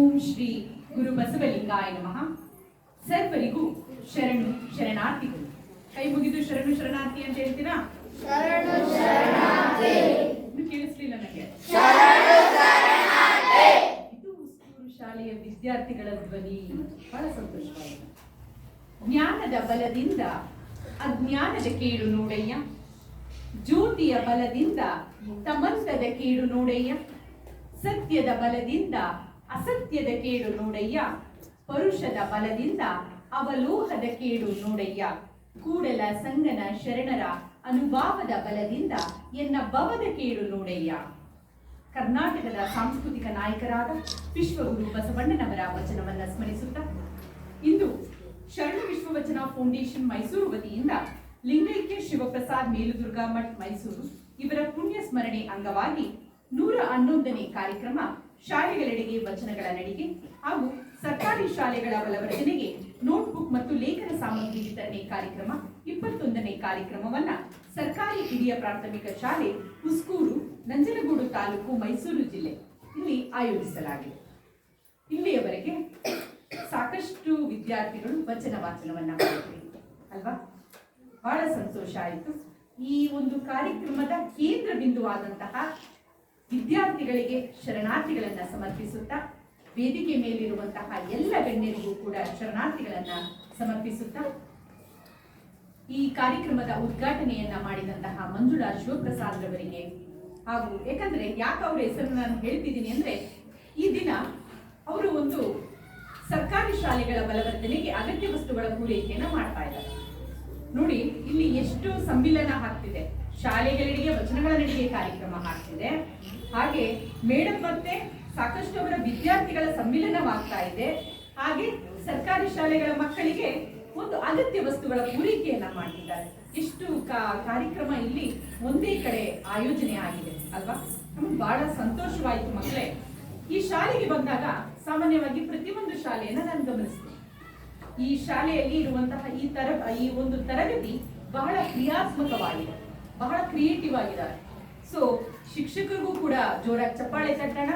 ಓಂ ಶ್ರೀ ಗುರು ಬಸವಲಿಂಗಾಯ ನಮಃ. ಸರ್ವರಿಗೂ ಶರಣು ಶರಣಾರ್ಥಿಗಳು. ಕೈ ಮುಗಿದು ಶರಣು ಶರಣಾರ್ಥಿ ಅಂತ ಹೇಳ್ತೀರಾ? ಕೇಳಿಸ್ಲಿಲ್ಲ ನನಗೆ. ಇದು ಶಾಲೆಯ ವಿದ್ಯಾರ್ಥಿಗಳ ಧ್ವನಿ. ಬಹಳ ಸಂತೋಷವಾಗಿದೆ. ಜ್ಞಾನದ ಬಲದಿಂದ ಅಜ್ಞಾನದ ಕೇಡು ನೋಡಯ್ಯ. ಜ್ಯೋತಿಯ ಬಲದಿಂದ ತಮಂತದ ಕೇಡು ನೋಡಯ್ಯ. ಸತ್ಯದ ಬಲದಿಂದ ಅಸತ್ಯದ ಕೇಡು ನೋಡಯ್ಯ. ಪರುಷದ ಬಲದಿಂದ ಅವಲೋಹದ ಕೇಡು ನೋಡಯ್ಯ. ಕೂಡಲ ಸಂಗನ ಶರಣರ ಅನುಭಾವದ ಬಲದಿಂದ ಎನ್ನ ಭವದ ಕೇಡು ನೋಡಯ್ಯ. ಕರ್ನಾಟಕದ ಸಾಂಸ್ಕೃತಿಕ ನಾಯಕರಾದ ವಿಶ್ವಗುರು ಬಸವಣ್ಣನವರ ವಚನವನ್ನ ಸ್ಮರಿಸುತ್ತಾ ಇಂದು ಶರಣ ವಿಶ್ವವಚನ ಫೌಂಡೇಶನ್ ಮೈಸೂರು ವತಿಯಿಂದ ಲಿಂಗೈಕ್ಯ ಶಿವಪ್ರಸಾದ್ ಮೇಲುದುರ್ಗ ಮಠ್ ಮೈಸೂರು ಇವರ ಪುಣ್ಯ ಸ್ಮರಣೆ ಅಂಗವಾಗಿ ನೂರ ಹನ್ನೊಂದನೇ ಕಾರ್ಯಕ್ರಮ ಶಾಲೆಗಳೆಡೆಗೆ ವಚನಗಳ ನಡಿಗೆ ಹಾಗೂ ಸರ್ಕಾರಿ ಶಾಲೆಗಳ ಬಲವರ್ಧನೆಗೆ ನೋಟ್ಬುಕ್ ಮತ್ತು ಲೇಖನ ಸಾಮಗ್ರಿ ವಿತರಣೆ ಕಾರ್ಯಕ್ರಮ ಇಪ್ಪತ್ತೊಂದನೇ ಕಾರ್ಯಕ್ರಮವನ್ನ ಸರ್ಕಾರಿ ಹಿರಿಯ ಪ್ರಾಥಮಿಕ ಶಾಲೆ ಹುಸ್ಕೂರು, ನಂಜನಗೂಡು ತಾಲೂಕು ಮೈಸೂರು ಜಿಲ್ಲೆ ಇಲ್ಲಿ ಆಯೋಜಿಸಲಾಗಿದೆ. ಇಲ್ಲಿಯವರೆಗೆ ಸಾಕಷ್ಟು ವಿದ್ಯಾರ್ಥಿಗಳು ವಚನ ವಾಚನವನ್ನ ಮಾಡಿದ್ರಿ ಅಲ್ವಾ? ಬಹಳ ಸಂತೋಷ ಆಯಿತು. ಈ ಒಂದು ಕಾರ್ಯಕ್ರಮದ ಕೇಂದ್ರ ಬಿಂದುವಾದಂತಹ ವಿದ್ಯಾರ್ಥಿಗಳಿಗೆ ಶರಣಾರ್ಥಿಗಳನ್ನ ಸಮರ್ಪಿಸುತ್ತಾ ವೇದಿಕೆ ಮೇಲಿರುವಂತಹ ಎಲ್ಲ ಗಣ್ಯರಿಗೂ ಕೂಡ ಶರಣಾರ್ಥಿಗಳನ್ನ ಸಮರ್ಪಿಸುತ್ತಾ ಈ ಕಾರ್ಯಕ್ರಮದ ಉದ್ಘಾಟನೆಯನ್ನ ಮಾಡಿದಂತಹ ಮಂಜುಳಾ ಶಿವಪ್ರಸಾದ್ ರವರಿಗೆ. ಹಾಗೂ ಯಾಕಂದ್ರೆ ಯಾಕೆ ಅವರ ಹೆಸರನ್ನು ನಾನು ಹೇಳ್ತಿದ್ದೀನಿ ಅಂದ್ರೆ ಈ ದಿನ ಅವರು ಒಂದು ಸರ್ಕಾರಿ ಶಾಲೆಗಳ ಬಲವರ್ಧನೆಗೆ ಅಗತ್ಯ ವಸ್ತುಗಳ ಪೂರೈಕೆಯನ್ನ ಮಾಡ್ತಾ ಇದ್ದಾರೆ. ನೋಡಿ, ಇಲ್ಲಿ ಎಷ್ಟು ಸಮ್ಮಿಲನ ಆಗ್ತಿದೆ. ಶಾಲೆಗಳಿಗೆ ವಚನಗಳ ನಡಿಗೆ ಕಾರ್ಯಕ್ರಮ ಆಗ್ತಿದೆ. ಹಾಗೆ ಮೇಡಮ್ ಮತ್ತೆ ಸಾಕಷ್ಟು ಅವರ ವಿದ್ಯಾರ್ಥಿಗಳ ಸಮ್ಮಿಲನವಾಗ್ತಾ ಇದೆ. ಹಾಗೆ ಸರ್ಕಾರಿ ಶಾಲೆಗಳ ಮಕ್ಕಳಿಗೆ ಒಂದು ಅಗತ್ಯ ವಸ್ತುಗಳ ಪೂರೈಕೆಯನ್ನ ಮಾಡಿದ್ದಾರೆ ಇಷ್ಟು ಕಾರ್ಯಕ್ರಮ ಇಲ್ಲಿ ಒಂದೇ ಕಡೆ ಆಯೋಜನೆ ಆಗಿದೆ, ಅಲ್ವಾ? ನಮ್ಗೆ ಬಹಳ ಸಂತೋಷವಾಯಿತು ಮಕ್ಕಳೇ. ಈ ಶಾಲೆಗೆ ಬಂದಾಗ ಸಾಮಾನ್ಯವಾಗಿ ಪ್ರತಿಯೊಂದು ಶಾಲೆಯನ್ನ ನಾನು ಗಮನಿಸಿದೆ ಈ ಶಾಲೆಯಲ್ಲಿ ಇರುವಂತಹ ಈ ತರ ಈ ಒಂದು ತರಗತಿ ಬಹಳ ಕ್ರಿಯಾತ್ಮಕವಾಗಿದೆ. ಬಹಳ ಕ್ರಿಯೇಟಿವ್ ಆಗಿದ್ದಾರೆ. ಸೊ ಶಿಕ್ಷಕರಿಗೂ ಕೂಡ ಜೋರಾಗಿ ಚಪ್ಪಾಳೆ ತಟ್ಟಣ.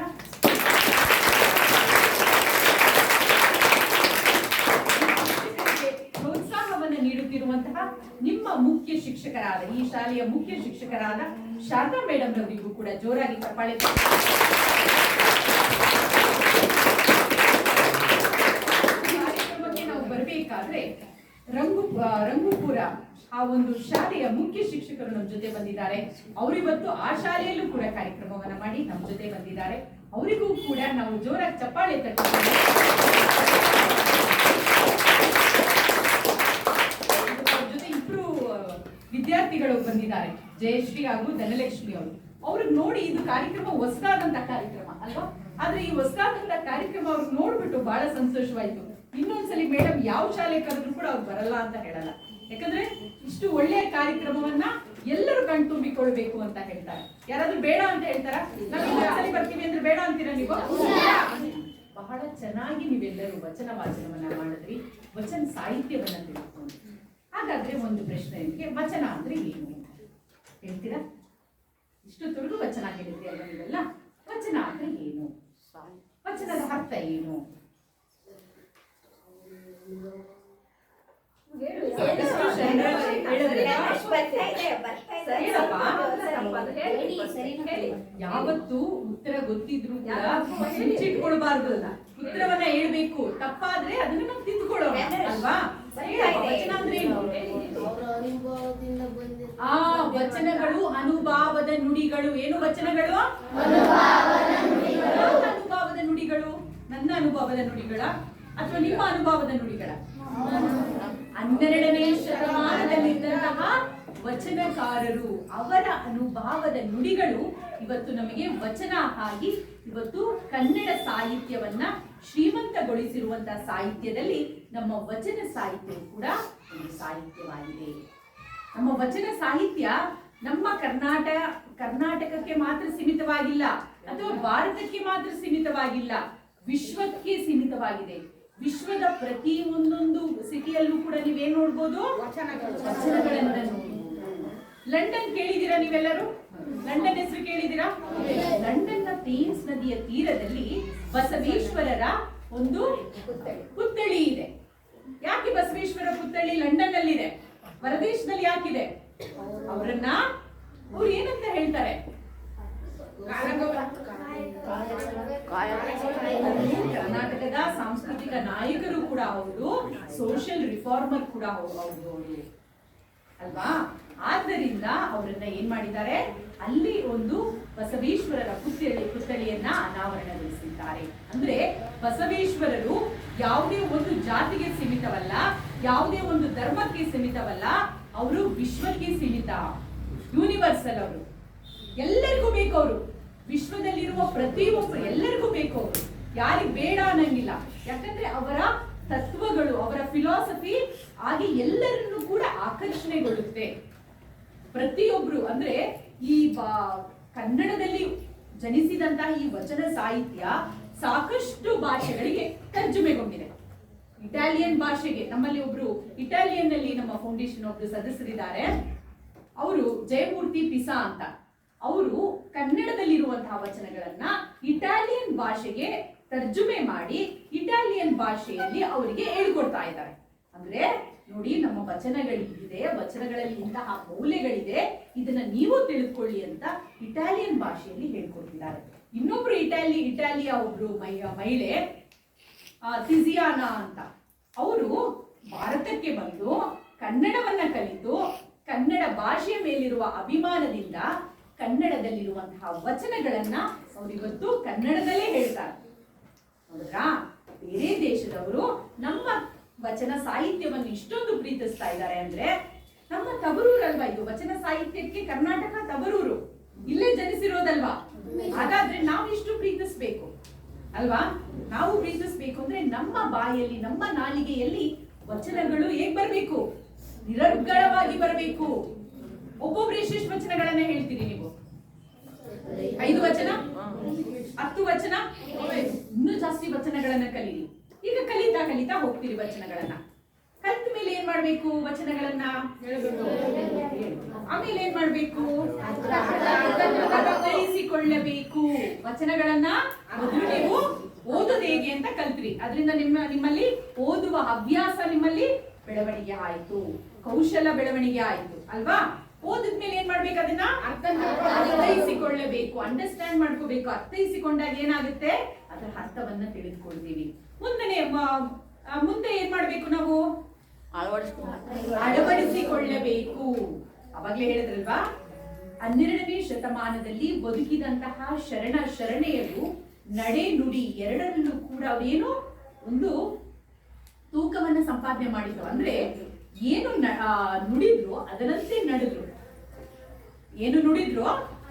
ಪ್ರೋತ್ಸಾಹವನ್ನು ನೀಡುತ್ತಿರುವಂತಹ ನಿಮ್ಮ ಮುಖ್ಯ ಶಿಕ್ಷಕರಾದ, ಈ ಶಾಲೆಯ ಮುಖ್ಯ ಶಿಕ್ಷಕರಾದ ಶಾರದಾ ಮೇಡಮ್ ರವರಿಗೂ ಕೂಡ ಜೋರಾಗಿ ಚಪ್ಪಾಳೆ ತಟ್ಟಣ. ಕಾರ್ಯಕ್ರಮಕ್ಕೆ ನಾವು ಬರಬೇಕಾದ್ರೆ ರಂಗು ರಂಗುಪುರ, ಆ ಒಂದು ಶಾಲೆಯ ಮುಖ್ಯ ಶಿಕ್ಷಕರು ನಮ್ಮ ಜೊತೆ ಬಂದಿದ್ದಾರೆ. ಅವರಿವತ್ತು ಆ ಶಾಲೆಯಲ್ಲೂ ಕೂಡ ಕಾರ್ಯಕ್ರಮವನ್ನ ಮಾಡಿ ನಮ್ಮ ಜೊತೆ ಬಂದಿದ್ದಾರೆ. ಅವರಿಗೂ ಕೂಡ ನಾವು ಜೋರಾಗಿ ಚಪ್ಪಾಳೆ ತಟ್ಟಿದ್ದೇವೆ. ಜೊತೆ ವಿದ್ಯಾರ್ಥಿಗಳು ಬಂದಿದ್ದಾರೆ. ಜಯಶ್ರೀ ಹಾಗೂ ಧನಲಕ್ಷ್ಮಿ ಅವರು. ಅವ್ರಿಗೆ ನೋಡಿ ಇದು ಕಾರ್ಯಕ್ರಮ ಹೊಸದಾದಂತ ಕಾರ್ಯಕ್ರಮ, ಅಲ್ವಾ? ಆದ್ರೆ ಈ ಹೊಸದಾದಂತ ಕಾರ್ಯಕ್ರಮ ಅವ್ರಿಗೆ ನೋಡ್ಬಿಟ್ಟು ಬಹಳ ಸಂತೋಷವಾಯ್ತು. ಇನ್ನೊಂದ್ಸಲಿ ಮೇಡಮ್ ಯಾವ ಶಾಲೆ ಕರೆದ್ರು ಕೂಡ ಅವ್ರು ಬರಲ್ಲ ಅಂತ ಹೇಳಲ್ಲ. ಯಾಕಂದ್ರೆ ಇಷ್ಟು ಒಳ್ಳೆಯ ಕಾರ್ಯಕ್ರಮವನ್ನ ಎಲ್ಲರೂ ಕಣ್ತುಂಬಿಕೊಳ್ಬೇಕು ಅಂತ ಹೇಳ್ತಾರೆ. ಯಾರಾದ್ರೂ ಬೇಡ ಅಂತ ಹೇಳ್ತಾರ? ಬರ್ತೀವಿ ಅಂದ್ರೆ ಬೇಡ ಅಂತೀರಾ ನೀವು? ಬಹಳ ಚೆನ್ನಾಗಿ ನೀವೆಲ್ಲರೂ ವಚನ ವಾಚನವನ್ನ ಮಾಡಿದ್ರಿ. ವಚನ ಸಾಹಿತ್ಯವನ್ನ ತಿಳ್ಕೊಂಡ್ರಿ ಹಾಗಾದ್ರೆ ಒಂದು ಪ್ರಶ್ನೆ ನಿಮಗೆ. ವಚನ ಅಂದ್ರೆ ಏನು ಹೇಳ್ತೀರಾ? ಇಷ್ಟೊತ್ತವರೆಗೂ ವಚನ ಹೇಳಿದ್ರಿ ಅಲ್ವಾ ನೀವೆಲ್ಲ? ವಚನ ಅಂದ್ರೆ ಏನು? ವಚನದ ಅರ್ಥ ಏನು? ಯಾವತ್ತು ಉತ್ತರ ಗೊತ್ತಿದ್ರು ಕೂಡ ಮುಚ್ಚಿಟ್ಕೊಳ್ಬಾರ್ದು ಉತ್ತರವನ್ನ ಹೇಳ್ಬೇಕು. ತಪ್ಪಾದ್ರೆ ಅದನ್ನ ನಾವು ತಿದ್ದುಕೊಳ್ಳೋಣ ಅಲ್ವಾ? ಆ ವಚನಗಳು ಅನುಭಾವದ ನುಡಿಗಳು. ಏನು ವಚನಗಳು? ಅನುಭಾವದ ನುಡಿಗಳು. ನನ್ನ ಅನುಭವದ ನುಡಿಗಳ ಅಥವಾ ನಿಮ್ಮ ಅನುಭವದ ನುಡಿಗಳ? ಹನ್ನೆರಡನೇ ಶತಮಾನದಲ್ಲಿದ್ದಂತಹ ವಚನಕಾರರು ಅವರ ಅನುಭಾವದ ನುಡಿಗಳು ಇವತ್ತು ನಮಗೆ ವಚನ ಆಗಿ ಇವತ್ತು ಕನ್ನಡ ಸಾಹಿತ್ಯವನ್ನ ಶ್ರೀಮಂತಗೊಳಿಸಿರುವಂತಹ ಸಾಹಿತ್ಯದಲ್ಲಿ ನಮ್ಮ ವಚನ ಸಾಹಿತ್ಯವು ಕೂಡ ಒಂದು ಸಾಹಿತ್ಯವಾಗಿದೆ. ನಮ್ಮ ವಚನ ಸಾಹಿತ್ಯ ನಮ್ಮ ಕರ್ನಾಟಕ ಕರ್ನಾಟಕಕ್ಕೆ ಮಾತ್ರ ಸೀಮಿತವಾಗಿಲ್ಲ ಅಥವಾ ಭಾರತಕ್ಕೆ ಮಾತ್ರ ಸೀಮಿತವಾಗಿಲ್ಲ ವಿಶ್ವಕ್ಕೆ ಸೀಮಿತವಾಗಿದೆ. ವಿಶ್ವದ ಪ್ರತಿ ಒಂದೊಂದು ಸಿಟಿಯಲ್ಲೂ ಕೂಡ ನೀವೇನ್ ನೋಡ್ಬೋದು? ವಚನಗಳನ್ನ ಲಂಡನ್ ಕೇಳಿದೀರಾ ನೀವೆಲ್ಲರೂ? ಲಂಡನ್ ಹೆಸರು ಕೇಳಿದೀರಾ ಲಂಡನ್ನ ಥೇಮ್ಸ್ ನದಿಯ ತೀರದಲ್ಲಿ ಬಸವೇಶ್ವರರ ಒಂದು ಪುತ್ಥಳಿ ಇದೆ. ಯಾಕೆ ಬಸವೇಶ್ವರ ಪುತ್ಥಳಿ ಲಂಡನ್ ನಲ್ಲಿದೆ ಹೊರದೇಶದಲ್ಲಿ ಯಾಕಿದೆ? ಅವರನ್ನ ಅವ್ರು ಏನಂತ ಹೇಳ್ತಾರೆ? ಕರ್ನಾಟಕದ ಸಾಂಸ್ಕೃತಿಕ ನಾಯಕರು ಕೂಡ ಹೌದು ಸೋಷಿಯಲ್ ರಿಫಾರ್ಮರ್ ಕೂಡ ಅವರು ಅಲ್ವಾ? ಆದ್ದರಿಂದ ಅವರನ್ನ ಏನ್ ಮಾಡಿದ್ದಾರೆ? ಅಲ್ಲಿ ಒಂದು ಬಸವೇಶ್ವರರ ಪುತ್ಥಳಿ ಪುತ್ಥಳಿಯನ್ನ ಅನಾವರಣಗೊಳಿಸಿದ್ದಾರೆ. ಅಂದ್ರೆ ಬಸವೇಶ್ವರರು ಯಾವುದೇ ಒಂದು ಜಾತಿಗೆ ಸೀಮಿತವಲ್ಲ, ಯಾವುದೇ ಒಂದು ಧರ್ಮಕ್ಕೆ ಸೀಮಿತವಲ್ಲ, ಅವರು ವಿಶ್ವಕ್ಕೆ ಸೀಮಿತ. ಯೂನಿವರ್ಸಲ್ ಅವರು. ಎಲ್ಲರಿಗೂ ಬೇಕು ಅವರು ವಿಶ್ವದಲ್ಲಿರುವ ಪ್ರತಿಯೊಬ್ಬರು ಎಲ್ಲರಿಗೂ ಬೇಕು ಅವರು ಯಾರಿಗ್ ಬೇಡ ಅನ್ನಂಗಿಲ್ಲ. ಯಾಕಂದ್ರೆ ಅವರ ತತ್ವಗಳು ಅವರ ಫಿಲಾಸಫಿ ಹಾಗೆ ಎಲ್ಲರನ್ನು ಕೂಡ ಆಕರ್ಷಣೆಗೊಳ್ಳುತ್ತೆ. ಪ್ರತಿಯೊಬ್ರು ಅಂದ್ರೆ ಈ ಕನ್ನಡದಲ್ಲಿ ಜನಿಸಿದಂತಹ ಈ ವಚನ ಸಾಹಿತ್ಯ ಸಾಕಷ್ಟು ಭಾಷೆಗಳಿಗೆ ತರ್ಜುಮೆಗೊಂಡಿದೆ. ಇಟಾಲಿಯನ್ ಭಾಷೆಗೆ, ನಮ್ಮಲ್ಲಿ ಒಬ್ರು ಇಟಾಲಿಯನ್ನಲ್ಲಿ ನಮ್ಮ ಫೌಂಡೇಶನ್ ಒಬ್ರು ಸದಸ್ಯರಿದ್ದಾರೆ. ಅವರು ಜಯಮೂರ್ತಿ ಪಿಸಾ ಅಂತ. ಅವರು ಕನ್ನಡದಲ್ಲಿರುವಂತಹ ವಚನಗಳನ್ನ ಇಟಾಲಿಯನ್ ಭಾಷೆಗೆ ತರ್ಜುಮೆ ಮಾಡಿ ಇಟಾಲಿಯನ್ ಭಾಷೆಯಲ್ಲಿ ಅವರಿಗೆ ಹೇಳ್ಕೊಡ್ತಾ ಇದ್ದಾರೆ. ಅಂದ್ರೆ ನೋಡಿ ನಮ್ಮ ವಚನಗಳಿದೆ ವಚನಗಳಲ್ಲಿ ಇಂತಹ ಮೌಲ್ಯಗಳಿದೆ. ಇದನ್ನ ನೀವು ತಿಳಿದುಕೊಳ್ಳಿ ಅಂತ ಇಟಾಲಿಯನ್ ಭಾಷೆಯಲ್ಲಿ ಹೇಳ್ಕೊಡ್ತಿದ್ದಾರೆ ಇನ್ನೊಬ್ರು ಇಟಾಲಿ ಇಟಾಲಿಯ ಒಬ್ರು ಮಹಿಳೆ ಆ, ತಿಜಿಯಾನಾ ಅಂತ. ಅವರು ಭಾರತಕ್ಕೆ ಬಂದು ಕನ್ನಡವನ್ನ ಕಲಿತು ಕನ್ನಡ ಭಾಷೆಯ ಮೇಲಿರುವ ಅಭಿಮಾನದಿಂದ ಕನ್ನಡದಲ್ಲಿರುವಂತಹ ವಚನಗಳನ್ನ ಅವರಿವತ್ತು ಕನ್ನಡದಲ್ಲೇ ಹೇಳ್ತಾರೆ. ನೋಡಿದ್ರಾ ಬೇರೆ ದೇಶದವರು ನಮ್ಮ ವಚನ ಸಾಹಿತ್ಯವನ್ನು ಇಷ್ಟೊಂದು ಪ್ರೀತಿಸ್ತಾ ಇದ್ದಾರೆ ಅಂದ್ರೆ ನಮ್ಮ ತವರೂರಲ್ವಾ ಇದು? ವಚನ ಸಾಹಿತ್ಯಕ್ಕೆ ಕರ್ನಾಟಕ ತವರೂರು. ಇಲ್ಲೇ ಜನಿಸಿರೋದಲ್ವಾ? ಹಾಗಾದ್ರೆ ನಾವು ಇಷ್ಟು ಪ್ರೀತಿಸ್ಬೇಕು. ಅಲ್ವಾ? ನಾವು ಪ್ರೀತಿಸ್ಬೇಕು ಅಂದ್ರೆ ನಮ್ಮ ಬಾಯಲ್ಲಿ ನಮ್ಮ ನಾಲಿಗೆಯಲ್ಲಿ ವಚನಗಳು ಹೇಗ್ ಬರ್ಬೇಕು? ನಿರರ್ಗಳವಾಗಿ ಬರಬೇಕು. ಒಬ್ಬೊಬ್ರು ಎಷ್ಟೆಷ್ಟು ವಚನಗಳನ್ನ ಹೇಳ್ತೀರಿ ನೀವು? ಐದು ವಚನ? ಹತ್ತು ವಚನ? ಇನ್ನೂ ಜಾಸ್ತಿ ವಚನಗಳನ್ನ ಕಲೀರಿ. ಈಗ ಕಲಿತಾ ಕಲಿತಾ ಹೋಗ್ತೀರಿ ವಚನಗಳನ್ನ. ಕಲಿತ ಮೇಲೆ ಏನ್ ಮಾಡ್ಬೇಕು ವಚನಗಳನ್ನ? ಆಮೇಲೆ ಏನ್ ಮಾಡ್ಬೇಕು? ಕಲಿಸಿಕೊಳ್ಳಬೇಕು ವಚನಗಳನ್ನ ನೀವು ಓದೋದು ಹೇಗೆ ಅಂತ ಕಲ್ತ್ರಿ. ಅದರಿಂದ ನಿಮ್ಮ, ನಿಮ್ಮಲ್ಲಿ ಓದುವ ಹವ್ಯಾಸ ನಿಮ್ಮಲ್ಲಿ ಬೆಳವಣಿಗೆ ಆಯ್ತು. ಕೌಶಲ ಬೆಳವಣಿಗೆ ಆಯ್ತು. ಅಲ್ವಾ? ಓದಿದ್ಮೇಲೆ ಏನ್ ಮಾಡ್ಬೇಕು ಅದನ್ನ? ಅರ್ಥೈಸಿಕೊಳ್ಳಬೇಕು. ಅಂಡರ್ಸ್ಟ್ಯಾಂಡ್ ಮಾಡ್ಕೋಬೇಕು. ಅರ್ಥೈಸಿಕೊಂಡಾಗ ಏನಾಗುತ್ತೆ? ಅದರ ಅರ್ಥವನ್ನ ತಿಳಿದುಕೊಳ್ತೀವಿ. ಮುಂದೆ ಮುಂದೆ ಏನ್ ಮಾಡ್ಬೇಕು ನಾವು? ಅಳವಡಿಸಿಕೊಳ್ಳಬೇಕು. ಅವಾಗ್ಲೇ ಹೇಳಿದ್ರಲ್ವಾ? ಹನ್ನೆರಡನೇ ಶತಮಾನದಲ್ಲಿ ಬದುಕಿದಂತಹ ಶರಣ ಶರಣೆಯರು ನಡೆ ನುಡಿ ಎರಡರಲ್ಲೂ ಕೂಡ ಅವರೇನು ಒಂದು ತೂಕವನ್ನ ಸಂಪಾದನೆ ಮಾಡಿದ್ರು. ಅಂದ್ರೆ ಏನು ನುಡಿದ್ರು ಅದರಂತೆ ನಡೆದ್ರು. ಏನು ನುಡಿದ್ರು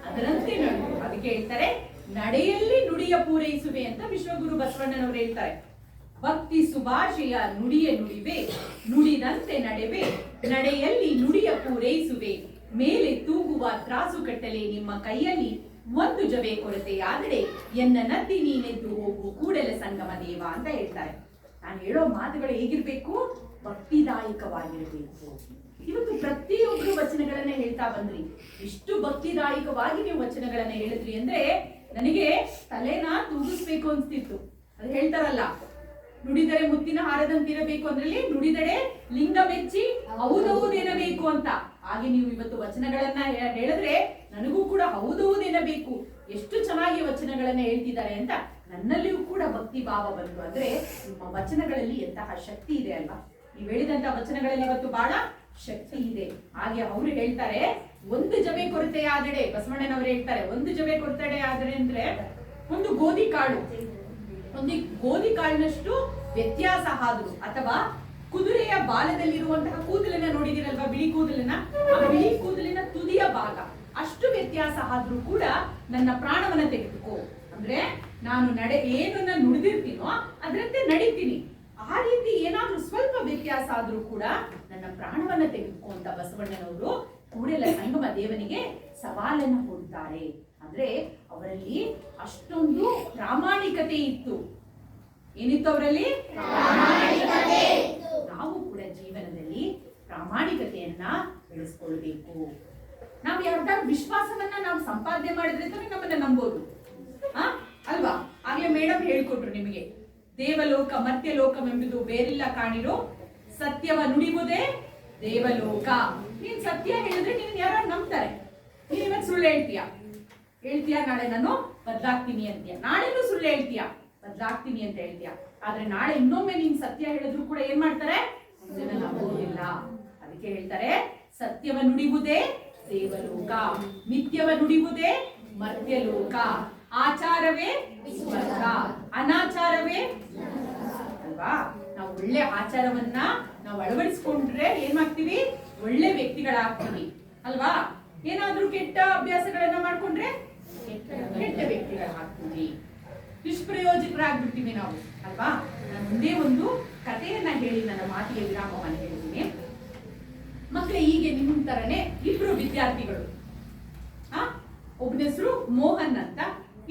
ಅದರಂತೆ ನಡೆದ್ರು. ಅದಕ್ಕೆ ಹೇಳ್ತಾರೆ ನಡೆಯಲ್ಲಿ ನುಡಿಯ ಪೂರೈಸುವೆ ಅಂತ ವಿಶ್ವಗುರು ಬಸವಣ್ಣನವರು ಹೇಳ್ತಾರೆ. ಭಕ್ತಿ ಸುಭಾಷೆಯ ನುಡಿಯ ನುಡಿವೆ, ನುಡಿದಂತೆ ನಡೆವೆ, ನಡೆಯಲ್ಲಿ ನುಡಿಯ ಪೂರೈಸುವೆ, ಮೇಲೆ ತೂಗುವ ತ್ರಾಸು ಕಟ್ಟಲೆ ನಿಮ್ಮ ಕೈಯಲ್ಲಿ, ಒಂದು ಜವೆ ಕೊರತೆಯಾದರೆ ಎನ್ನ ನದ್ದಿ ನೀನೆದ್ದು ಹೋಗು ಕೂಡಲ ಸಂಗಮ ದೇವ ಅಂತ ಹೇಳ್ತಾರೆ. ನಾನು ಹೇಳೋ ಮಾತುಗಳು ಹೇಗಿರ್ಬೇಕು? ಭಕ್ತಿದಾಯಕವಾಗಿರಬೇಕು. ಇವತ್ತು ಪ್ರತಿಯೊಬ್ಬರು ವಚನಗಳನ್ನ ಹೇಳ್ತಾ ಬಂದ್ರಿ. ಇಷ್ಟು ಭಕ್ತಿದಾಯಕವಾಗಿ ನೀವು ವಚನಗಳನ್ನ ಹೇಳಿದ್ರಿ ಅಂದ್ರೆ ನನಗೆ ತಲೆನ ತೂಗಿಸ್ಬೇಕು ಅನ್ಸ್ತಿತ್ತು. ಅದು ಹೇಳ್ತಾರಲ್ಲ, ನುಡಿದರೆ ಮುತ್ತಿನ ಹಾರದಂತಿರಬೇಕು ಅಂದ್ರಲ್ಲಿ ನುಡಿದಡೆ ಲಿಂಗ ಮೆಚ್ಚಿ ಹೌದೌದೇನಬೇಕು ಅಂತ. ಹಾಗೆ ನೀವು ಇವತ್ತು ವಚನಗಳನ್ನ ಹೇಳಿದ್ರೆ ನನಗೂ ಕೂಡ ಹೌದೌದೇನಬೇಕು ಎಷ್ಟು ಚೆನ್ನಾಗಿ ವಚನಗಳನ್ನ ಹೇಳ್ತಿದ್ದಾರೆ ಅಂತ ನನ್ನಲ್ಲಿಯೂ ಕೂಡ ಭಕ್ತಿ ಭಾವ ಬಂತು. ಅಂದ್ರೆ ನಿಮ್ಮ ವಚನಗಳಲ್ಲಿ ಎಂತಹ ಶಕ್ತಿ ಇದೆ ಅಲ್ವಾ? ನೀವು ಹೇಳಿದಂತ ವಚನಗಳಲ್ಲಿ ಇವತ್ತು ಬಹಳ ಶಕ್ತಿ ಇದೆ. ಹಾಗೆ ಅವರು ಹೇಳ್ತಾರೆ, ಒಂದು ಜವೆ ಕೊರತೆ ಆದಡೆ ಬಸವಣ್ಣನವರು ಹೇಳ್ತಾರೆ, ಒಂದು ಜವೆ ಕೊರತೆ ಆದರೆ ಅಂದ್ರೆ ಒಂದು ಗೋಧಿ ಕಾಳು. ಒಂದು ಗೋಧಿ ಕಾಳಿನಷ್ಟು ವ್ಯತ್ಯಾಸ ಆದ್ರು, ಅಥವಾ ಕುದುರೆಯ ಬಾಲದಲ್ಲಿರುವಂತಹ ಕೂದಲನ್ನ ನೋಡಿದಿರಲ್ವಾ ಬಿಳಿ ಕೂದಲನ್ನ? ಬಿಳಿ ಕೂದಲಿನ ತುದಿಯ ಭಾಗ. ಅಷ್ಟು ವ್ಯತ್ಯಾಸ ಆದ್ರೂ ಕೂಡ ನನ್ನ ಪ್ರಾಣವನ್ನ ತೆಗೆದುಕೋ. ಅಂದ್ರೆ ನಾನು ನಡೆ, ಏನನ್ನ ನುಡಿದಿರ್ತೀನೋ, ಅದರಂತೆ ನಡೀತೀನಿ. ಆ ರೀತಿ ಏನಾದ್ರೂ ಸ್ವಲ್ಪ ವ್ಯತ್ಯಾಸ ಆದ್ರೂ ಕೂಡ ನನ್ನ ಪ್ರಾಣವನ್ನ ತೆಗೆದುಕೋ ಅಂತ ಬಸವಣ್ಣನವರು ಕೂಡಲ ಸಂಗಮ ದೇವನಿಗೆ ಸವಾಲನ್ನ ಕೊಡ್ತಾರೆ. ಅಂದ್ರೆ ಅವರಲ್ಲಿ ಅಷ್ಟೊಂದು ಪ್ರಾಮಾಣಿಕತೆ ಇತ್ತು. ಏನಿತ್ತು ಅವರಲ್ಲಿ? ನಾವು ಕೂಡ ಜೀವನದಲ್ಲಿ ಪ್ರಾಮಾಣಿಕತೆಯನ್ನ ಬೆಳೆಸ್ಕೊಳ್ಬೇಕು. ನಾವು ಯಾರ್ದಾರು ವಿಶ್ವಾಸವನ್ನ ನಾವು ಸಂಪಾದನೆ ಮಾಡಿದ್ರೆ ನಮ್ಮನ್ನ ನಂಬೋದು. ಅಲ್ವಾ? ಹಾಗೆ ಮೇಡಮ್ ಹೇಳಿಕೊಟ್ರು ನಿಮಗೆ. ದೇವಲೋಕ ಮರ್ತ್ಯಲೋಕವೆಂಬುದು ಬೇರಿಲ್ಲ ಕಾಣಿರೋ ಸತ್ಯವ ನುಡಿಬುದೇ ದೇವಲೋಕ. ನೀನ್ ಸತ್ಯ ಹೇಳಿದ್ರೆ ನೀನ್ ಯಾರು ನಂಬ್ತಾರೆ? ನೀನ್ ಇವತ್ತು ಸುಳ್ಳು ಹೇಳ್ತೀಯ? ಹೇಳ್ತೀಯ? ನಾಳೆ ನಾನು ಬದಲಾಗ್ತೀನಿ ಅಂತೀಯ? ನಾಳೆನೂ ಸುಳ್ಳು ಹೇಳ್ತೀಯ? ಬದಲಾಗ್ತೀನಿ ಅಂತ ಹೇಳ್ತೀಯ? ಆದ್ರೆ ನಾಳೆ ಇನ್ನೊಮ್ಮೆ ನೀನ್ ಸತ್ಯ ಹೇಳಿದ್ರು ಕೂಡ ಏನ್ ಮಾಡ್ತಾರೆ? ನಂಬೋದಿಲ್ಲ ಅದಕ್ಕೆ ಹೇಳ್ತಾರೆ, ಸತ್ಯವ ನುಡಿಬುದೇ ದೇವಲೋಕ ನಿತ್ಯವ ನುಡಿಬುದೇ ಮರ್ತ್ಯಲೋಕ ಆಚಾರವೇ ಅನಾಚಾರವೇ? ಅಲ್ವಾ? ನಾವು ಒಳ್ಳೆ ಆಚಾರವನ್ನ ನಾವು ಅಳವಡಿಸ್ಕೊಂಡ್ರೆ ಏನ್ ಮಾಡ್ತೀವಿ? ಒಳ್ಳೆ ವ್ಯಕ್ತಿಗಳಾಗ್ತೀವಿ. ಅಲ್ವಾ? ಏನಾದ್ರೂ ಕೆಟ್ಟ ಅಭ್ಯಾಸಗಳನ್ನ ಮಾಡ್ಕೊಂಡ್ರೆ ಕೆಟ್ಟ ವ್ಯಕ್ತಿಗಳಾಗ್ತೀವಿ. ನಿಷ್ಪ್ರಯೋಜಕರಾಗ್ಬಿಡ್ತೀವಿ ನಾವು. ಅಲ್ವಾ? ನಾನು ಒಂದೇ ಒಂದು ಕಥೆಯನ್ನ ಹೇಳಿ ನನ್ನ ಮಾತಿಗೆ ವಿರಾಮವನ್ನು ಹೇಳ್ತೀನಿ ಮಕ್ಕಳೇ ಹೀಗೆ ನಿಮ್ಮ ತರನೇ ಇಬ್ರು ವಿದ್ಯಾರ್ಥಿಗಳು. ಆ? ಒಬ್ಬನ ಹೆಸರು ಮೋಹನ್ ಅಂತ.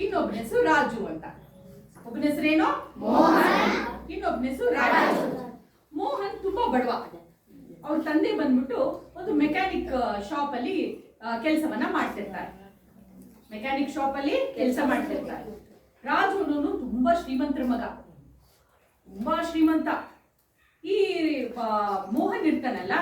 ಇನ್ನೊಬ್ಬನ ಹೆಸರು ರಾಜು ಅಂತ. ಒಬ್ಬನ ಹೆಸರೇನು? ಮೋಹನ್. ಇನ್ನೊಬ್ಬನ ಹೆಸರು ರಾಜು. ಮೋಹನ್ ತುಂಬಾ ಬಡವ. ಅವ್ರ ತಂದೆ ಬಂದ್ಬಿಟ್ಟು ಒಂದು ಮೆಕ್ಯಾನಿಕ್ ಶಾಪ್ ಅಲ್ಲಿ ಕೆಲಸವನ್ನ ಮಾಡ್ತಿರ್ತಾರೆ. ಮೆಕ್ಯಾನಿಕ್ ಶಾಪ್ ಅಲ್ಲಿ ಕೆಲಸ ಮಾಡ್ತಿರ್ತಾರೆ. ರಾಜು ಅನ್ನೋನು ತುಂಬಾ ಶ್ರೀಮಂತರ ಮಗ. ತುಂಬಾ ಶ್ರೀಮಂತ. ಈ ಮೋಹನ್ ಇರ್ತಾನಲ್ಲ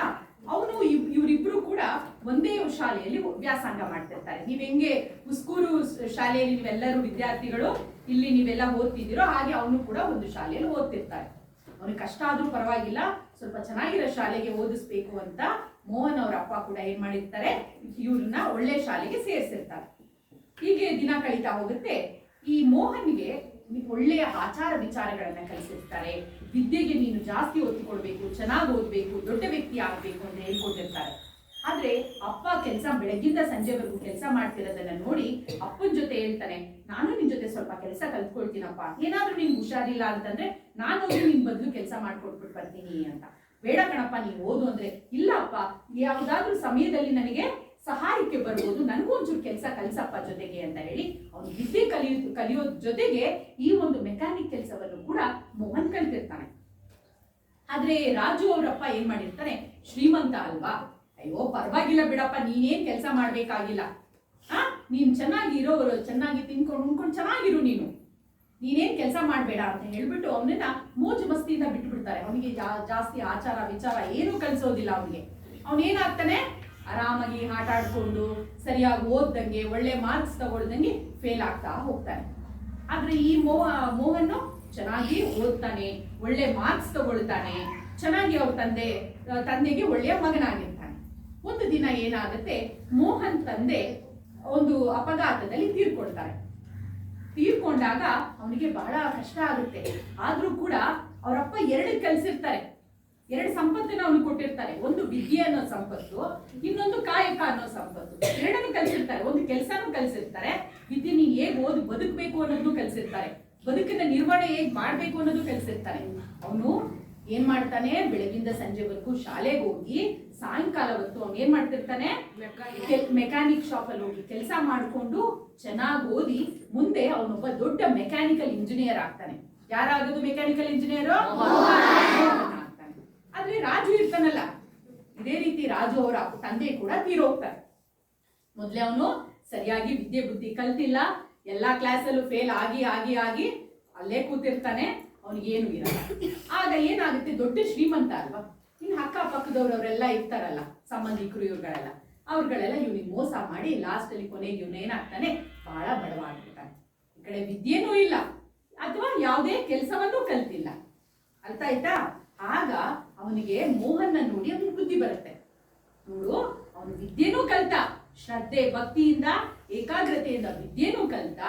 ಅವನು ಇವರಿಬ್ರು ಕೂಡ ಒಂದೇ ಶಾಲೆಯಲ್ಲಿ ವ್ಯಾಸಂಗ ಮಾಡ್ತಿರ್ತಾರೆ. ನೀವ್ ಹೆಂಗೆ ಉಸ್ಕೂರು ಸ್- ಶಾಲೆಯಲ್ಲಿ ನೀವೆಲ್ಲರೂ ವಿದ್ಯಾರ್ಥಿಗಳು ಇಲ್ಲಿ ನೀವೆಲ್ಲ ಓದ್ತಿದ್ದೀರೋ ಹಾಗೆ ಅವನು ಕೂಡ ಒಂದು ಶಾಲೆಯಲ್ಲಿ ಓದ್ತಿರ್ತಾರೆ. ಅವನಿಗೆ ಕಷ್ಟ ಆದ್ರೂ ಪರವಾಗಿಲ್ಲ, ಸ್ವಲ್ಪ ಚೆನ್ನಾಗಿರೋ ಶಾಲೆಗೆ ಓದಿಸ್ಬೇಕು ಅಂತ ಮೋಹನ್ ಅವರ ಅಪ್ಪ ಕೂಡ ಏನ್ ಮಾಡಿರ್ತಾರೆ, ಇವ್ರನ್ನ ಒಳ್ಳೆ ಶಾಲೆಗೆ ಸೇರಿಸಿರ್ತಾರೆ. ಹೀಗೆ ದಿನ ಕಳೀತಾ ಹೋಗುತ್ತೆ. ಈ ಮೋಹನ್ಗೆ ಒಳ್ಳೆಯ ಆಚಾರ ವಿಚಾರಗಳನ್ನ ಕಲಿಸಿರ್ತಾರೆ. ವಿದ್ಯೆಗೆ ನೀನು ಜಾಸ್ತಿ ಒತ್ತು ಕೊಡ್ಬೇಕು ಚೆನ್ನಾಗಿ ಓದ್ಬೇಕು, ದೊಡ್ಡ ವ್ಯಕ್ತಿ ಆಗ್ಬೇಕು ಅಂತ ಹೇಳ್ಕೊಟ್ಟಿರ್ತಾರೆ. ಆದ್ರೆ ಅಪ್ಪ ಕೆಲಸ ಬೆಳಗ್ಗಿಂದ ಸಂಜೆವರೆಗೂ ಕೆಲಸ ಮಾಡ್ತಿರೋದನ್ನ ನೋಡಿ ಅಪ್ಪನ ಜೊತೆ ಹೇಳ್ತಾನೆ, ನಾನು ನಿನ್ ಜೊತೆ ಸ್ವಲ್ಪ ಕೆಲಸ ಕಲ್ತ್ಕೊಳ್ತೀನಪ್ಪ. ಏನಾದ್ರೂ ನಿನ್ಗೆ ಹುಷಾರಿಲ್ಲ ಅಂತಂದ್ರೆ ನಾನು ನಿನ್ ಬದಲು ಕೆಲಸ ಮಾಡ್ಕೊಟ್ಬಿಟ್ಟು ಬರ್ತೀನಿ ಅಂತ. ಬೇಡ ಕಣಪ್ಪ, ನೀನು ಓದು ಅಂದ್ರೆ. ಇಲ್ಲ ಅಪ್ಪ, ಯಾವ್ದಾದ್ರೂ ಸಮಯದಲ್ಲಿ ನನಗೆ ಸಹಾಯಕ್ಕೆ ಬರ್ಬೋದು. ನನಗೂ ಒಂಚೂರು ಕೆಲಸ ಕಲಿಸಪ್ಪ ಜೊತೆಗೆ, ಅಂತ ಹೇಳಿ ಅವನು ವಿದ್ಯೆ ಕಲಿಯೋ ಕಲಿಯೋದ್ ಜೊತೆಗೆ ಈ ಒಂದು ಮೆಕ್ಯಾನಿಕ್ ಕೆಲಸವನ್ನು ಕೂಡ ಮೋಹನ್ ಕಲ್ತಿರ್ತಾನೆ ಆದ್ರೆ ರಾಜು ಅವರಪ್ಪ ಏನ್ ಮಾಡಿರ್ತಾನೆ ಶ್ರೀಮಂತ ಅಲ್ವಾ? ಅಯ್ಯೋ, ಪರವಾಗಿಲ್ಲ ಬಿಡಪ್ಪ, ನೀನೇನ್ ಕೆಲಸ ಮಾಡ್ಬೇಕಾಗಿಲ್ಲ. ಆ? ನೀನ್ ಚೆನ್ನಾಗಿ ಇರೋರು ಚೆನ್ನಾಗಿ ತಿನ್ಕೊಂಡು ಉಣ್ಕೊಂಡು ಚೆನ್ನಾಗಿರು ನೀನು. ನೀನೇನ್ ಕೆಲಸ ಮಾಡ್ಬೇಡ ಅಂತ ಹೇಳ್ಬಿಟ್ಟು ಅವನನ್ನ ಮೋಜು ಮಸ್ತಿಯಿಂದ ಬಿಟ್ಟು ಬಿಡ್ತಾರೆ ಅವನಿಗೆ ಜಾಸ್ತಿ ಆಚಾರ ವಿಚಾರ ಏನು ಕಲಿಸೋದಿಲ್ಲ ಅವನಿಗೆ. ಅವನೇನಾಗ್ತಾನೆ ಆರಾಮಾಗಿ ಆಟ ಆಡ್ಕೊಂಡು, ಸರಿಯಾಗಿ ಓದ್ದಂಗೆ, ಒಳ್ಳೆ ಮಾರ್ಕ್ಸ್ ತಗೊಳ್ದಂಗೆ ಫೇಲ್ ಆಗ್ತಾ ಹೋಗ್ತಾನೆ. ಆದ್ರೆ ಈ ಮೋಹ, ಮೋಹನ್ನು ಚೆನ್ನಾಗಿ ಓದ್ತಾನೆ, ಒಳ್ಳೆ ಮಾರ್ಕ್ಸ್ ತಗೊಳ್ತಾನೆ, ಚೆನ್ನಾಗಿ ಅವ್ರ ತಂದೆ ತಂದೆಗೆ ಒಳ್ಳೆಯ ಮಗನಾಗಿರ್ತಾನೆ. ಒಂದು ದಿನ ಏನಾಗುತ್ತೆ, ಮೋಹನ್ ತಂದೆ ಒಂದು ಅಪಘಾತದಲ್ಲಿ ತೀರ್ಕೊಳ್ತಾರೆ. ತೀರ್ಕೊಂಡಾಗ ಅವನಿಗೆ ಬಹಳ ಕಷ್ಟ ಆಗುತ್ತೆ. ಆದ್ರೂ ಕೂಡ ಅವರಪ್ಪ ಎರಡು ಕಲಿಸಿರ್ತಾರೆ. ಎರಡು ಸಂಪತ್ತನ್ನು ಅವನು ಕೊಟ್ಟಿರ್ತಾರೆ. ಒಂದು ವಿದ್ಯೆ ಅನ್ನೋ ಸಂಪತ್ತು, ಇನ್ನೊಂದು ಕಾಯಕ ಅನ್ನೋ ಸಂಪತ್ತು. ಎರಡನ್ನು ಕಲಿಸಿರ್ತಾರೆ. ಒಂದು ಕೆಲಸನೂ ಕಲಿಸಿರ್ತಾರೆ. ವಿದ್ಯೆ ನೀನು ಹೇಗೆ ಓದಿ, ಬದುಕಬೇಕು ಅನ್ನೋದನ್ನು ಕಲಿಸಿರ್ತಾರೆ. ಬದುಕಿನ ನಿರ್ವಹಣೆ ಹೇಗೆ ಮಾಡಬೇಕು ಅನ್ನೋದು ಕಲಿಸಿರ್ತಾರೆ ಅವನು ಏನ್ ಮಾಡ್ತಾನೆ? ಬೆಳಗಿಂದ ಸಂಜೆವರೆಗೂ ಶಾಲೆಗೆ ಹೋಗಿ ಸಾಯಂಕಾಲ ಹೊತ್ತು ಅವನು ಏನ್ ಮಾಡ್ತಿರ್ತಾನೆ? ಮೆಕ್ಯಾನಿಕ್ ಶಾಪ್ ಅಲ್ಲಿ ಹೋಗಿ ಕೆಲಸ ಮಾಡ್ಕೊಂಡು ಚೆನ್ನಾಗಿ ಓದಿ ಮುಂದೆ ಅವನೊಬ್ಬ ದೊಡ್ಡ ಮೆಕ್ಯಾನಿಕಲ್ ಇಂಜಿನಿಯರ್ ಆಗ್ತಾನೆ. ಯಾರಾಗೋದು ಮೆಕ್ಯಾನಿಕಲ್ ಇಂಜಿನಿಯರ್ ಆದ್ರೆ ರಾಜು ಇರ್ತಾನಲ್ಲ. ಇದೇ ರೀತಿ ರಾಜು ಅವರ ತಂದೆ ಕೂಡ ತೀರೋಗ್ತಾರೆ. ಮೊದ್ಲೇ ಅವನು ಸರಿಯಾಗಿ ವಿದ್ಯೆ ಬುದ್ಧಿ ಕಲ್ತಿಲ್ಲ. ಎಲ್ಲಾ ಕ್ಲಾಸಲ್ಲೂ ಫೇಲ್ ಆಗಿ ಆಗಿ ಆಗಿ ಅಲ್ಲೇ ಕೂತಿರ್ತಾನೆ ಅವನಿಗೇನು ಇರಲ್ಲ. ಆಗ ಏನಾಗುತ್ತೆ? ದೊಡ್ಡ ಶ್ರೀಮಂತ ಅಲ್ವಾ? ಇನ್ನು ಅಕ್ಕಪಕ್ಕದವ್ರು ಅವರೆಲ್ಲ ಇರ್ತಾರಲ್ಲ, ಸಂಬಂಧಿಕರು ಇವ್ರುಗಳೆಲ್ಲ. ಅವ್ರುಗಳೆಲ್ಲ ಇವನಿಗೆ ಮೋಸ ಮಾಡಿ ಲಾಸ್ಟ್ ಅಲ್ಲಿ ಕೊನೆಗೆ ಇವ್ನು ಏನಾಗ್ತಾನೆ? ಬಹಳ ಬಡವ ಆಗ್ಬಿಡ್ತಾನೆ ಈ ಕಡೆ ವಿದ್ಯೆನೂ ಇಲ್ಲ. ಅಥವಾ ಯಾವುದೇ ಕೆಲಸವನ್ನೂ ಕಲ್ತಿಲ್ಲ. ಅರ್ಥ ಆಗ ಅವನಿಗೆ ಮೋಹನ್ನ ನೋಡಿ ಅವನಿಗೆ ಬುದ್ಧಿ ಬರುತ್ತೆ. ನೋಡು, ಅವನು ವಿದ್ಯೆನೂ ಕಲ್ತ. ಶ್ರದ್ಧೆ, ಭಕ್ತಿಯಿಂದ ಏಕಾಗ್ರತೆಯಿಂದ ವಿದ್ಯೆನೂ ಕಲ್ತ,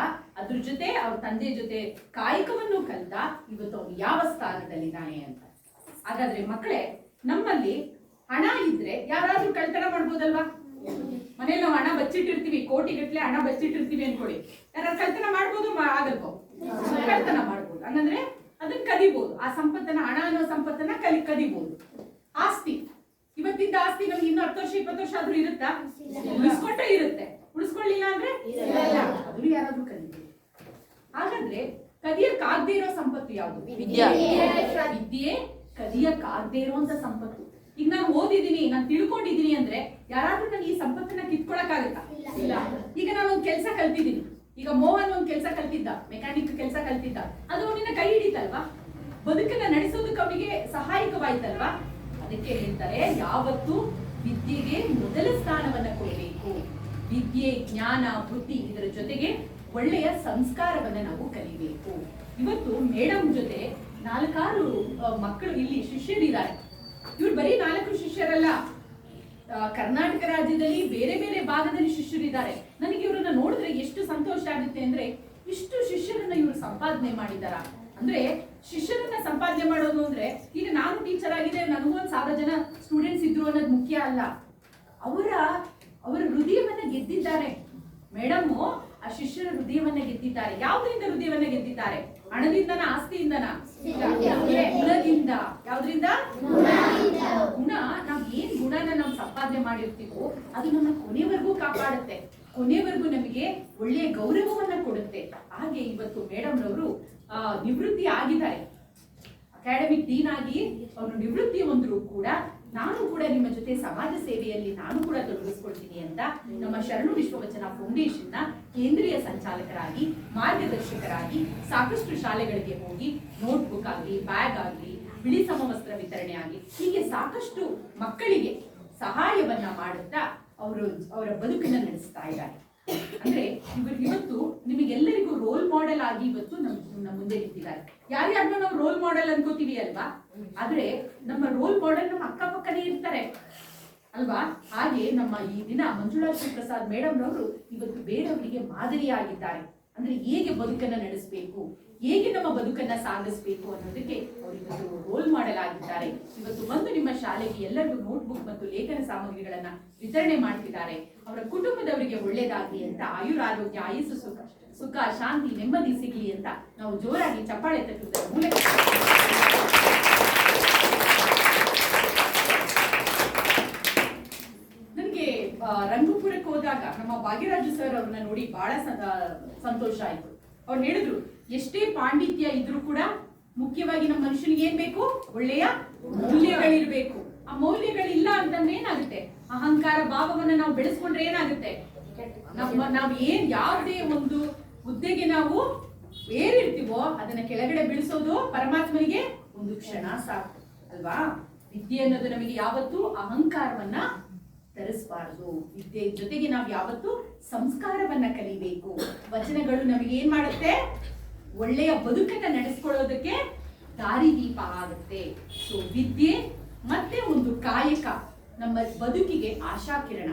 ಅದ್ರ ಜೊತೆ ಅವ್ರ ತಂದೆ ಜೊತೆ ಕಾಯಕವನ್ನು ಕಲ್ತ ಇವತ್ತು ಅವನು ಯಾವ ಸ್ಥಾನದಲ್ಲಿದ್ದಾನೆ ಅಂತ. ಹಾಗಾದ್ರೆ ಮಕ್ಕಳೇ, ನಮ್ಮಲ್ಲಿ ಹಣ ಇದ್ರೆ ಯಾರಾದ್ರೂ ಕಳ್ತನ ಮಾಡ್ಬೋದಲ್ವಾ? ಮನೇಲಿ ನಾವು ಹಣ ಬಚ್ಚಿಟ್ಟಿರ್ತೀವಿ, ಕೋಟಿಗಟ್ಲೆ ಹಣ ಬಚ್ಚಿಟ್ಟಿರ್ತೀವಿ ಅನ್ಕೊಳ್ಳಿ. ಯಾರಾದ್ರೂ ಕಳ್ತನ ಮಾಡ್ಬೋದು ಆಗಲ್ವೋ? ಕಳ್ತನ ಮಾಡ್ಬೋದು. ಹಂಗಂದ್ರೆ ಅದನ್ನ ಕದಿಬಹುದು ಆ ಸಂಪತ್ತನ್ನ, ಹಣ ಅನ್ನೋ ಸಂಪತ್ತನ್ನ ಕಲಿ ಕದಿಬಹುದು ಆಸ್ತಿ. ಇವತ್ತಿದ್ದ ಆಸ್ತಿ ನಮ್ಗೆ ಇನ್ನೂ ಹತ್ತು ವರ್ಷ, ಇಪ್ಪತ್ತು ವರ್ಷ ಆದ್ರೂ ಇರುತ್ತಾ? ಉಳಿಸ್ಕೊಂಡ್ರೆ ಇರುತ್ತೆ. ಉಳಿಸ್ಕೊಳ್ಳಿಲ್ಲ ಅಂದ್ರೆ ಅದು ಯಾರಾದ್ರೂ ಕದಿಬಹುದು ಹಾಗಾದ್ರೆ ಕದಿಯಕ್ಕಾಗದೇ ಇರೋ ಸಂಪತ್ತು ಯಾವುದು? ವಿದ್ಯೆ. ಕದಿಯ ಕದಿಯಕ್ಕಾಗದೇ ಇರುವಂತ ಸಂಪತ್ತು. ಈಗ ನಾನು ಓದಿದೀನಿ ನಾನು ತಿಳ್ಕೊಂಡಿದೀನಿ ಅಂದ್ರೆ ಯಾರಾದ್ರೂ ನಾನು ಈ ಸಂಪತ್ತನ್ನ ಕಿತ್ಕೊಳಕ್ಕಾಗತ್ತಾ? ಇಲ್ಲ. ಈಗ ನಾನು ಒಂದು ಕೆಲಸ ಕಲ್ತಿದ್ದೀನಿ. ಈಗ ಮೋಹನ್ ಒಂದು ಕೆಲಸ ಕಲ್ತಿದ್ದ ಮೆಕ್ಯಾನಿಕ್ ಕೆಲಸ ಕಲ್ತಿದ್ದ. ಅದು ಅವನಿಂದ ಕೈ ಹಿಡಿತಲ್ವಾ? ಬದುಕನ್ನ ನಡೆಸೋದಕ್ಕೆ ಅವನಿಗೆ ಸಹಾಯಕವಾಯ್ತಲ್ವಾ? ಅದಕ್ಕೆ ಹೇಳ್ತಾರೆ ಯಾವತ್ತು ವಿದ್ಯೆಗೆ ಮೊದಲ ಸ್ಥಾನವನ್ನ ಕೊಡಬೇಕು. ವಿದ್ಯೆ, ಜ್ಞಾನ, ಬುದ್ಧಿ ಇದರ ಜೊತೆಗೆ ಒಳ್ಳೆಯ ಸಂಸ್ಕಾರವನ್ನ ನಾವು ಕಲಿಬೇಕು. ಇವತ್ತು ಮೇಡಮ್ ಜೊತೆ ನಾಲ್ಕಾರು ಮಕ್ಕಳು ಇಲ್ಲಿ ಶಿಷ್ಯರಿದ್ದಾರೆ. ಇವ್ರು ಬರೀ ನಾಲ್ಕು ಶಿಷ್ಯರಲ್ಲ. ಕರ್ನಾಟಕ ರಾಜ್ಯದಲ್ಲಿ ಬೇರೆ ಬೇರೆ ಭಾಗದಲ್ಲಿ ಶಿಷ್ಯರಿದ್ದಾರೆ. ನನಗೆ ಇವರನ್ನ ನೋಡಿದ್ರೆ ಎಷ್ಟು ಸಂತೋಷ ಆಗುತ್ತೆ ಅಂದ್ರೆ ಇಷ್ಟು ಶಿಷ್ಯರನ್ನ ಇವರು ಸಂಪಾದನೆ ಮಾಡಿದಾರ. ಅಂದ್ರೆ ಶಿಷ್ಯರನ್ನ ಸಂಪಾದನೆ ಮಾಡೋದು ಅಂದ್ರೆ ಈಗ ನಾನು ಟೀಚರ್ ಆಗಿದೆ ನನಗೂ ಒಂದ್ ಸಾವಿರ ಜನ ಸ್ಟೂಡೆಂಟ್ಸ್ ಇದ್ರು ಅನ್ನೋದು ಮುಖ್ಯ ಅಲ್ಲ. ಅವರ ಅವರ ಹೃದಯವನ್ನ ಗೆದ್ದಿದ್ದಾರೆ. ಮೇಡಮ್ ಆ ಶಿಷ್ಯರ ಹೃದಯವನ್ನ ಗೆದ್ದಿದ್ದಾರೆ. ಯಾವ್ದ್ರಿಂದ ಹೃದಯವನ್ನ ಗೆದ್ದಿದ್ದಾರೆ? ಹಣದಿಂದನ ಆಸ್ತಿಯಿಂದನ? ಗುಣದಿಂದ. ಯಾವ್ದ್ರಿಂದ? ಗುಣ ನಾವ್ ಏನ್ ಗುಣನ ನಾವು ಸಂಪಾದನೆ ಮಾಡಿರ್ತೀವೋ ಅದು ನಮ್ಮ ಕೊನೆವರೆಗೂ ಕಾಪಾಡುತ್ತೆ. ಕೊನೆವರೆಗೂ ನಮಗೆ ಒಳ್ಳೆಯ ಗೌರವವನ್ನ ಕೊಡುತ್ತೆ. ಹಾಗೆ ಇವತ್ತು ಮೇಡಮ್ ರವರು ನಿವೃತ್ತಿ ಆಗಿದ್ದಾರೆ. ಅಕಾಡೆಮಿಕ್ ಡೀನ್ ಆಗಿ ಅವರು ನಿವೃತ್ತಿ ಹೊಂದ್ರು ಕೂಡ ನಾನು ಕೂಡ ನಿಮ್ಮ ಜೊತೆ ಸಮಾಜ ಸೇವೆಯಲ್ಲಿ ನಾನು ಕೂಡ ತೊಡಗಿಸ್ಕೊಳ್ತೀನಿ ಅಂತ ನಮ್ಮ ಶರಣು ವಿಶ್ವವಚನ ಫೌಂಡೇಶನ್ನ ಕೇಂದ್ರೀಯ ಸಂಚಾಲಕರಾಗಿ, ಮಾರ್ಗದರ್ಶಕರಾಗಿ ಸಾಕಷ್ಟು ಶಾಲೆಗಳಿಗೆ ಹೋಗಿ ನೋಟ್ಬುಕ್ ಆಗಲಿ, ಬ್ಯಾಗ್ ಆಗಲಿ, ಬಿಳಿ ಸಮವಸ್ತ್ರ ವಿತರಣೆ ಆಗಲಿ ಹೀಗೆ ಸಾಕಷ್ಟು ಮಕ್ಕಳಿಗೆ ಸಹಾಯವನ್ನ ಮಾಡುತ್ತಾ ಅವರು, ಅವರ ಬದುಕನ್ನ ನಡೆಸ್ತಾ ಇದ್ದಾರೆ. ಅಂದ್ರೆ ಇವರು ಇವತ್ತು ನಿಮಗೆಲ್ಲರಿಗೂ ರೋಲ್ ಮಾಡೆಲ್ ಆಗಿ ಇವತ್ತು ನಮ್ಮ ಮುಂದೆ ನಿಂತಿದ್ದಾರೆ. ಯಾರ್ಯಾರನ್ನ ನಾವು ರೋಲ್ ಮಾಡೆಲ್ ಅನ್ಕೋತೀವಿ ಅಲ್ವಾ? ಆದ್ರೆ ನಮ್ಮ ರೋಲ್ ಮಾಡೆಲ್ ನಮ್ಮ ಅಕ್ಕಪಕ್ಕನೇ ಇರ್ತಾರೆ. ಅಲ್ವಾ? ಹಾಗೆ ನಮ್ಮ ಈ ದಿನ ಮಂಜುಳಾ ಶ್ರೀ ಪ್ರಸಾದ್ ಮೇಡಮ್ ರವರು ಇವತ್ತು ಬೇರೆಯವರಿಗೆ ಮಾದರಿಯಾಗಿದ್ದಾರೆ. ಅಂದ್ರೆ ಹೇಗೆ ಬದುಕನ್ನ ನಡೆಸಬೇಕು? ಹೇಗೆ ನಮ್ಮ ಬದುಕನ್ನ ಸಾಗಿಸ್ಬೇಕು ಅನ್ನೋದಕ್ಕೆ ಅವರಿವತ್ತು ರೋಲ್ ಮಾಡೆಲ್ ಆಗಿದ್ದಾರೆ ಇವತ್ತು ಬಂದು ನಿಮ್ಮ ಶಾಲೆಗೆ ಎಲ್ಲರಿಗೂ ನೋಟ್ಬುಕ್ ಮತ್ತು ಲೇಖನ ಸಾಮಗ್ರಿಗಳನ್ನ ವಿತರಣೆ ಮಾಡ್ತಿದ್ದಾರೆ. ಅವರ ಕುಟುಂಬದವರಿಗೆ ಒಳ್ಳೇದಾಗಲಿ ಅಂತ, ಆಯುರಾರೋಗ್ಯ, ಆಯುಸ್ಸು ಸುಖ ಸುಖ, ಶಾಂತಿ, ನೆಮ್ಮದಿ ಸಿಗಲಿ ಅಂತ ನಾವು ಜೋರಾಗಿ ಚಪ್ಪಾಳೆ ತಟ್ಟುವುದರ ಮೂಲಕ ನನಗೆ ರಂಗಪುರಕ್ಕೆ ಹೋದಾಗ ನಮ್ಮ ಭಾಗ್ಯರಾಜು ಸರ್ ಅವ್ರನ್ನ ನೋಡಿ ಬಹಳ ಸಂತೋಷ ಆಯ್ತು. ಅವ್ರು ಹೇಳಿದ್ರು ಎಷ್ಟೇ ಪಾಂಡಿತ್ಯ ಇದ್ರೂ ಕೂಡ ಮುಖ್ಯವಾಗಿ ನಮ್ಮ ಮನುಷ್ಯನಿಗೆ ಏನ್ ಬೇಕು? ಒಳ್ಳೆಯ ಮೌಲ್ಯಗಳಿರ್ಬೇಕು. ಆ ಮೌಲ್ಯಗಳಿಲ್ಲ ಅಂತಂದ್ರೆ ಏನಾಗುತ್ತೆ? ಅಹಂಕಾರ ಭಾವವನ್ನ ನಾವು ಬೆಳೆಸ್ಕೊಂಡ್ರೆ ಏನಾಗುತ್ತೆ? ನಮ್ಮ, ನಾವು ಏನ್ ಯಾವುದೇ ಒಂದು ಹುದ್ದೆಗೆ ನಾವು ಏರಿರ್ತೀವೋ, ಅದನ್ನ ಕೆಳಗಡೆ ಬೆಳೆಸೋದು ಪರಮಾತ್ಮನಿಗೆ ಒಂದು ಕ್ಷಣ ಸಾಕು, ಅಲ್ವಾ? ವಿದ್ಯೆ ಅನ್ನೋದು ನಮಗೆ ಯಾವತ್ತೂ ಅಹಂಕಾರವನ್ನ ತರಿಸಬಾರದು. ವಿದ್ಯೆ ಜೊತೆಗೆ ನಾವು ಯಾವತ್ತು ಸಂಸ್ಕಾರವನ್ನ ಕಲಿಬೇಕು. ವಚನಗಳು ನಮಗೆ ಏನ್ ಮಾಡುತ್ತೆ? ಒಳ್ಳೆಯ ಬದುಕನ್ನ ನಡೆಸ್ಕೊಳ್ಳೋದಕ್ಕೆ ದಾರಿದೀಪ ಆಗುತ್ತೆ. ಸೊ ವಿದ್ಯೆ ಮತ್ತೆ ಒಂದು ಕಾಯಕ ನಮ್ಮ ಬದುಕಿಗೆ ಆಶಾ ಕಿರಣ.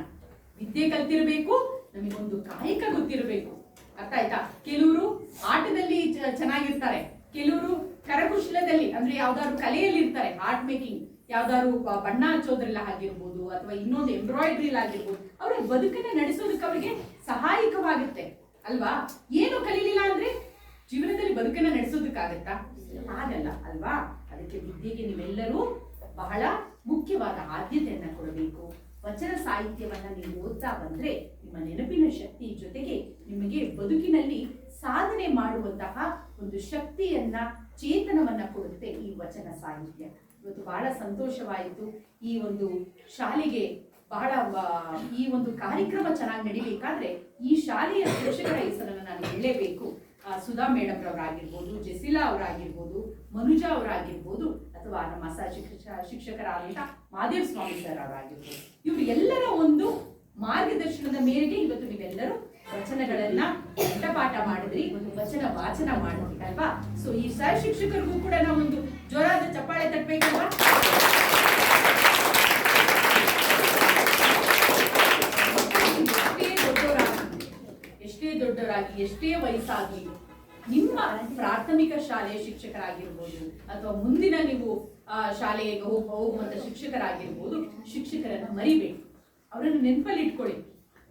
ವಿದ್ಯೆ ಕಲ್ತಿರ್ಬೇಕು ನಮಗೊಂದು ಕಾಯಕ ಗೊತ್ತಿರಬೇಕು. ಅರ್ಥ ಆಯ್ತಾ? ಕೆಲವರು ಆಟದಲ್ಲಿ ಚೆನ್ನಾಗಿರ್ತಾರೆ. ಕೆಲವರು ಕರಕುಶಲದಲ್ಲಿ, ಅಂದ್ರೆ ಯಾವ್ದಾದ್ರು ಕಲೆಯಲ್ಲಿ ಇರ್ತಾರೆ ಆರ್ಟ್ ಮೇಕಿಂಗ್ ಯಾವ್ದಾದ್ರು ಬಣ್ಣ ಹಚ್ಚೋದ್ರಲ್ಲಿ ಆಗಿರ್ಬೋದು ಅಥವಾ ಇನ್ನೊಂದು ಎಂಬ್ರಾಯ್ಡ್ರಿ ಆಗಿರ್ಬೋದು, ಅವ್ರ ಬದುಕನ್ನ ನಡೆಸೋದಕ್ಕೆ ಅವರಿಗೆ ಸಹಾಯಕವಾಗುತ್ತೆ. ಅಲ್ವಾ? ಏನು ಕಲೀಲಿಲ್ಲ ಅಂದ್ರೆ ಜೀವನದಲ್ಲಿ ಬದುಕನ್ನ ನಡೆಸೋದಕ್ಕಾಗತ್ತಾ? ಆಗಲ್ಲ, ಅಲ್ವಾ? ಅದಕ್ಕೆ ವಿದ್ಯೆಗೆ ನೀವೆಲ್ಲರೂ ಬಹಳ ಮುಖ್ಯವಾದ ಆದ್ಯತೆಯನ್ನ ಕೊಡಬೇಕು. ವಚನ ಸಾಹಿತ್ಯವನ್ನ ನೀವು ಓದ್ತಾ ಬಂದ್ರೆ ನಿಮ್ಮ ನೆನಪಿನ ಶಕ್ತಿ ಜೊತೆಗೆ ನಿಮಗೆ ಬದುಕಿನಲ್ಲಿ ಸಾಧನೆ ಮಾಡುವಂತಹ ಒಂದು ಶಕ್ತಿಯನ್ನ, ಚೇತನವನ್ನ ಕೊಡುತ್ತೆ ಈ ವಚನ ಸಾಹಿತ್ಯ. ಇವತ್ತು ಬಹಳ ಸಂತೋಷವಾಯಿತು. ಈ ಒಂದು ಶಾಲೆಗೆ ಬಹಳ ಈ ಒಂದು ಕಾರ್ಯಕ್ರಮ ಚೆನ್ನಾಗಿ ನಡಿಬೇಕಾದ್ರೆ ಈ ಶಾಲೆಯ ಶಿಕ್ಷಕರ ಹೆಸರನ್ನು ನಾನು ಹೇಳಲೇಬೇಕು ಸುಧಾ ಮೇಡಮ್ ರವರಾಗಿರ್ಬೋದು, ಜೆಸಿಲಾ ಅವರಾಗಿರ್ಬೋದು, ಮನುಜಾ ಅವರಾಗಿರ್ಬೋದು, ಅಥವಾ ನಮ್ಮ ಶಿಕ್ಷಕರಾದಂಥ ಮಾದೇವ್ ಸ್ವಾಮಿ ಸರ್ ಅವರಾಗಿರ್ಬೋದು. ಇವರು ಎಲ್ಲರ ಒಂದು ಮಾರ್ಗದರ್ಶನದ ಮೇರೆಗೆ ಇವತ್ತು ನೀವೆಲ್ಲರೂ ವಚನಗಳನ್ನ ಕಂಠಪಾಠ ಮಾಡಿದ್ರಿ, ಒಂದು ವಚನ ವಾಚನ ಮಾಡಿದ್ರಿ, ಅಲ್ವಾ? ಸೊ ಈ ಸಹ ಶಿಕ್ಷಕರಿಗೂ ಕೂಡ ನಾವೊಂದು ಜ್ವರದ ಚಪ್ಪಾಳೆ ತಟ್ಟಬೇಕಲ್ವಾ ಎಷ್ಟೇ ದೊಡ್ಡವರಾಗಿ ದೊಡ್ಡವರಾಗಿ ಎಷ್ಟೇ ವಯಸ್ಸಾಗಿ ನಿಮ್ಮ ಪ್ರಾಥಮಿಕ ಶಾಲೆಯ ಶಿಕ್ಷಕರಾಗಿರ್ಬೋದು ಅಥವಾ ಮುಂದಿನ ನೀವು ಶಾಲೆಗೆ ಹೋಗುವಂಥ ಹೋಗುವಂತ ಶಿಕ್ಷಕರಾಗಿರ್ಬೋದು, ಶಿಕ್ಷಕರನ್ನ ಮರಿಬೇಕು ಅವರನ್ನು ನೆನಪಲ್ಲಿ ಇಟ್ಕೊಳ್ಳಿ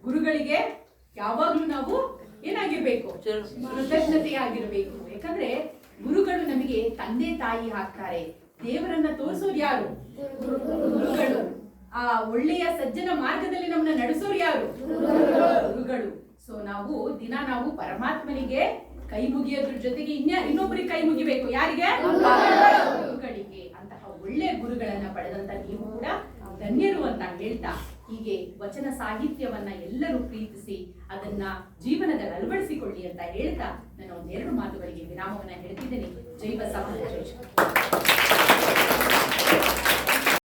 ಗುರುಗಳಿಗೆ ಯಾವಾಗ್ಲೂ ನಾವು ಏನಾಗಿರ್ಬೇಕು? ಕೃತಜ್ಞತೆಯಾಗಿರ್ಬೇಕು. ಯಾಕಂದ್ರೆ ಗುರುಗಳು ನಮಗೆ ತಂದೆ ತಾಯಿ ಹಾಕ್ತಾರೆ ದೇವರನ್ನ ತೋರಿಸೋರು ಯಾರು? ಗುರುಗಳು. ಆ, ಒಳ್ಳೆಯ ಸಜ್ಜನ ಮಾರ್ಗದಲ್ಲಿ ನಮ್ಮನ್ನ ನಡೆಸೋರು ಯಾರು? ಗುರುಗಳು. ಸೊ ನಾವು ದಿನ ನಾವು ಪರಮಾತ್ಮನಿಗೆ ಕೈ ಮುಗಿಯೋದ್ರ ಜೊತೆಗೆ ಇನ್ಯ ಇನ್ನೊಬ್ಬರಿಗೆ ಕೈ ಮುಗಿಬೇಕು. ಯಾರಿಗೆ? ಗುರುಗಳಿಗೆ. ಅಂತಹ ಒಳ್ಳೆ ಗುರುಗಳನ್ನ ಪಡೆದಂತ ನೀವು ಕೂಡ ಧನ್ಯರು ಅಂತ ಹೇಳ್ತಾ ಹೀಗೆ ವಚನ ಸಾಹಿತ್ಯವನ್ನ ಎಲ್ಲರೂ ಪ್ರೀತಿಸಿ ಅದನ್ನ ಜೀವನದಲ್ಲಿ ಅಳವಡಿಸಿಕೊಳ್ಳಿ ಅಂತ ಹೇಳ್ತಾ ನಾನು ಒಂದೆರಡು ಮಾತುಗಳಿಗೆ ವಿರಾಮವನ್ನ ಹೇಳ್ತಿದ್ದೇನೆ. ಜೈ ಬಸವ